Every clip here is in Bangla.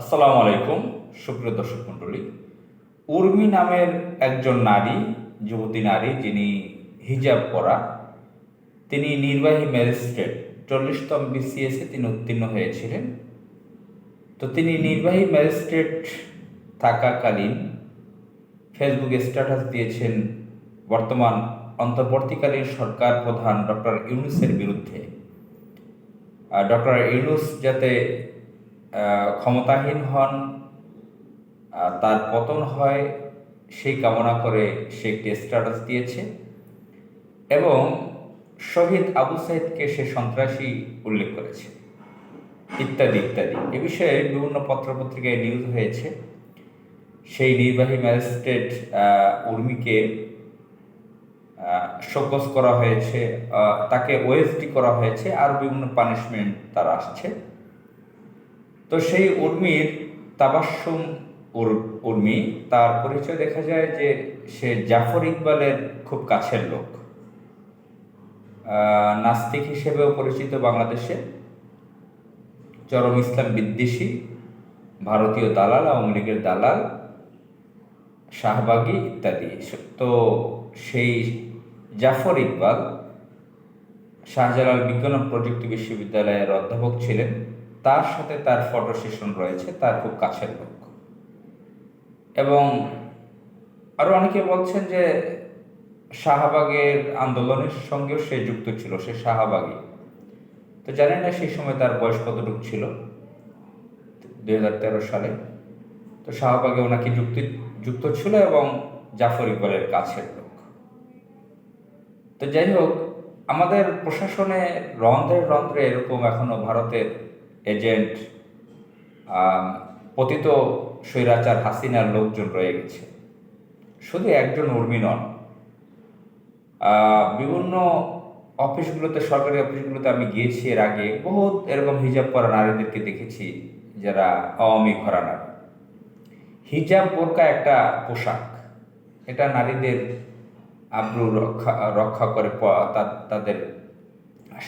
আসসালামু আলাইকুম, সুপ্রিয় দর্শক মণ্ডলী। উর্মি নামের একজন নারী, যুবতী নারী, যিনি হিজাব পরা, তিনি নির্বাহী ম্যাজিস্ট্রেট। চল্লিশতম বিসিএসে তিনি উত্তীর্ণ হয়েছিলেন। তো তিনি নির্বাহী ম্যাজিস্ট্রেট থাকাকালীন ফেসবুকে স্ট্যাটাস দিয়েছেন, বর্তমান অন্তর্বর্তীকালীন সরকার প্রধান ডক্টর ইউনুসের বিরুদ্ধে। আর ডক্টর ইউনুস যাতে ক্ষমতাহীন হন তার পতন হয় সেই কামনা করে সে একটি স্ট্যাটাস দিয়েছে। এবং শহীদ আবু সাইদকে সে সন্ত্রাসী উল্লেখ করেছে। ইত্যাদি ইত্যাদি। এ বিষয়ে বিভিন্ন পত্রপত্রিকায় নিউজ হয়েছে। সেই নির্বাহী ম্যাজিস্ট্রেট উর্মিকে শোকজ করা হয়েছে তাকে ওএসডি করা হয়েছে আর বিভিন্ন পানিশমেন্ট তার আসছে। তো সেই উর্মির তাবাসুম উর- উর্মি, তার পরিচয় দেখা যায় যে সে জাফর ইকবালের খুব কাছের লোক। নাস্তিক হিসেবেও পরিচিত বাংলাদেশে। চরম ইসলাম বিদ্বেষী, ভারতীয় দালাল, আওয়ামী লীগের দালাল, শাহবাগী ইত্যাদি। তো সেই জাফর ইকবাল শাহজালাল বিজ্ঞান ও প্রযুক্তি বিশ্ববিদ্যালয়ের অধ্যাপক ছিলেন। তার সাথে তার ফটো সেশন রয়েছে, তার খুব কাছের লোক। এবং আরও অনেকে বলছেন যে শাহবাগের আন্দোলনের সঙ্গেও সে যুক্ত ছিল, সে শাহবাগী তো জানি না সেই সময় তার বয়স কতটুকু ছিল? দুই হাজার তেরো সালে। তো শাহবাগে ওনাকে যুক্ত যুক্ত ছিল এবং জাফর ইকবালের কাছের লোক। তো যাই হোক, আমাদের প্রশাসনে রন্ধ্রে রন্ধ্রে এরকম এখনও ভারতের এজেন্ট পতিত স্বৈরাচার হাসিনার লোকজন রয়ে গেছে। শুধু একজন উর্মি নন বিভিন্ন অফিসগুলোতে, সরকারি অফিসগুলোতে আমি গিয়েছি এর আগে, বহুত এরকম হিজাব পরা নারীদেরকে দেখেছি যারা আওয়ামী ঘরানার। হিজাব বোরকা একটা পোশাক, এটা নারীদের আব্রু রক্ষা রক্ষা করে তাদের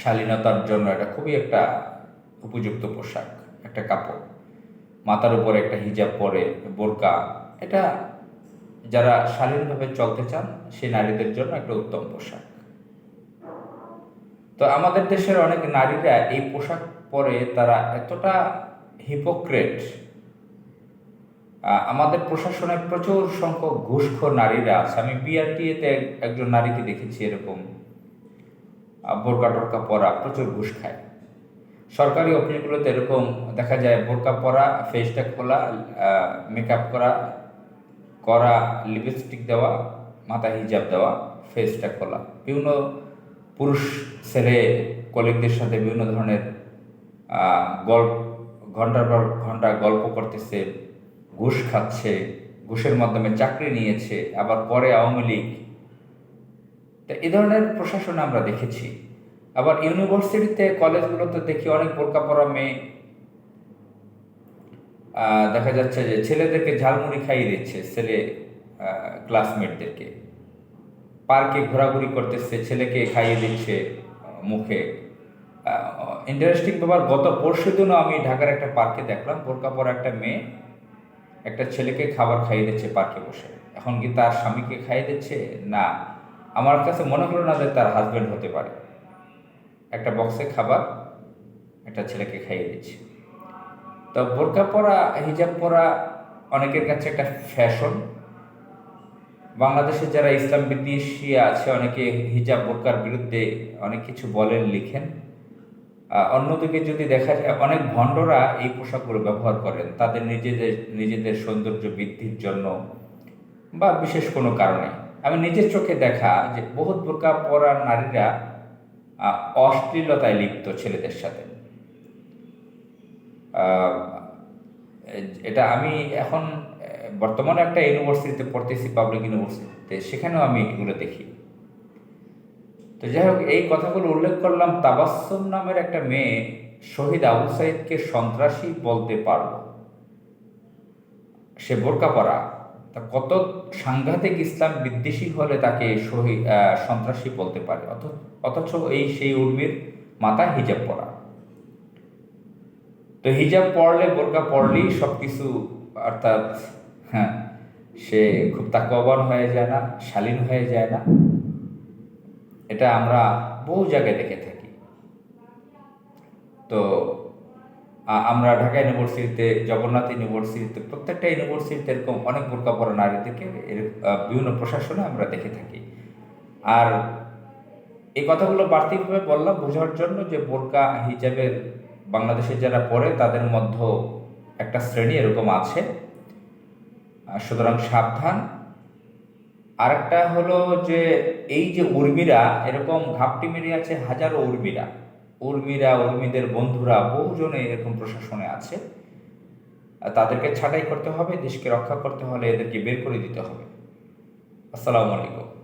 শালীনতার জন্য এটা খুবই একটা উপযুক্ত পোশাক, একটা কাপড়। মাথার উপরে একটা হিজাব পরে, বোরকা। এটা যারা শালীনভাবে চলতে চান সেই নারীদের জন্য একটা উত্তম পোশাক। তো আমাদের দেশের অনেক নারীরা এই পোশাক পরে তারা এতটা হিপোক্রেট আমাদের প্রশাসনে প্রচুর সংখ্যক ঘুষখোর নারীরা আছে। আমি বিআরটিএতে একজন নারীকে দেখেছি এরকম। বোরকা টোরকা পরা প্রচুর ঘুষ খায়। সরকারি অফিসগুলোতে এরকম দেখা যায় বোরকা পরা ফেসটা খোলা মেকআপ করা করা লিপস্টিক দেওয়া মাথায় হিজাব দেওয়া ফেসটা খোলা। বিভিন্ন পুরুষ ছেলে কলিগদের সাথে বিভিন্ন ধরনের গল্প, ঘণ্টার পর ঘণ্টা গল্প করতেছে, ঘুষ খাচ্ছে, ঘুষের মাধ্যমে চাকরি নিয়েছে, আবার পরে আওয়ামী লীগ। তা এ ধরনের প্রশাসন আমরা দেখেছি। আবার ইউনিভার্সিটিতে, কলেজগুলোতে দেখি অনেক বোরকা পরা মেয়ে দেখা যাচ্ছে যে ছেলেদেরকে ঝালমুড়ি খাইয়ে দিচ্ছে ছেলে ক্লাসমেটদেরকে পার্কে ঘোরাঘুরি করতেছে, ছেলেকে খাইয়ে দিচ্ছে মুখে। ইন্টারেস্টিং ব্যাপার, গত পরশু দিনও আমি ঢাকার একটা পার্কে দেখলাম বোরকা পরা একটা মেয়ে একটা ছেলেকে খাবার খাইয়ে দিচ্ছে পার্কে বসে। এখন কি তার স্বামীকে খাইয়ে দিচ্ছে? না। আমার কাছে মনে হলো না যে তার হাজবেন্ড হতে পারে। একটা বক্সে খাবার, একটা ছেলেকে খাইয়ে দিচ্ছে। তো বোরকা পরা, হিজাব পরা অনেকের কাছে একটা ফ্যাশন বাংলাদেশে যারা ইসলাম বিদ্বেষী আছে, অনেকে হিজাব, বোরকার বিরুদ্ধে অনেক কিছু বলেন, লিখেন। অন্যদিকে যদি দেখা যায়, অনেক ভণ্ডরা এই পোশাকগুলো ব্যবহার করেন। তাদের নিজেদের নিজেদের সৌন্দর্য বৃদ্ধির জন্য বা বিশেষ কোনো কারণে। আমি নিজের চোখে দেখা যে বহুত বোরকা পরা নারীরা অশ্লীলতায় লিপ্ত ছেলেদের সাথে। এটা আমি এখন বর্তমানে একটা ইউনিভার্সিটিতে পড়তেছি পাবলিক ইউনিভার্সিটিতে সেখানেও আমি এগুলো দেখি। তো যাই হোক, এই কথাগুলো উল্লেখ করলাম তাবাসসুম নামের একটা মেয়ে শহীদ আবু সাইদকে সন্ত্রাসী বলতে পারল। সে বোরকা পরা তা কত সাংঘাতিক ইসলাম বিদ্বেষী হলে তাকে শহীদ সন্ত্রাসী বলতে পারে? অথ- অথচ এই সেই উর্মির মাথায় হিজাব পরা। তো হিজাব পড়লে, বোরকা পড়লেই সব কিছু অর্থাৎ হ্যাঁ সে খুব তাকবান হয়ে যায় না, শালীন হয়ে যায় না। এটা আমরা বহু জায়গায় দেখে থাকি। তো আমরা ঢাকা ইউনিভার্সিটিতে, জগন্নাথ ইউনিভার্সিটিতে, প্রত্যেকটা ইউনিভার্সিটিতে এরকম অনেক বোরকা পরা নারীদেরকে বিভিন্ন প্রশাসনে আমরা দেখে থাকি। আর এই কথাগুলো বাড়তিভাবে বললাম বোঝার জন্য যে বোরকা হিজাবের বাংলাদেশে যারা পড়ে তাদের মধ্যে একটা শ্রেণি এরকম আছে। সুতরাং সাবধান। আরেকটা হলো যে এই যে উর্মিরা, এরকম ঘাপটি মেরে আছে হাজারো উর্মিরা। উর্মিরা, উর্মিদের বন্ধুরা বহুজনে এরকম প্রশাসনে আছে। তাদেরকে ছাঁটাই করতে হবে, দেশকে রক্ষা করতে হলে এদেরকে বের করে দিতে হবে। আসসালামু আলাইকুম।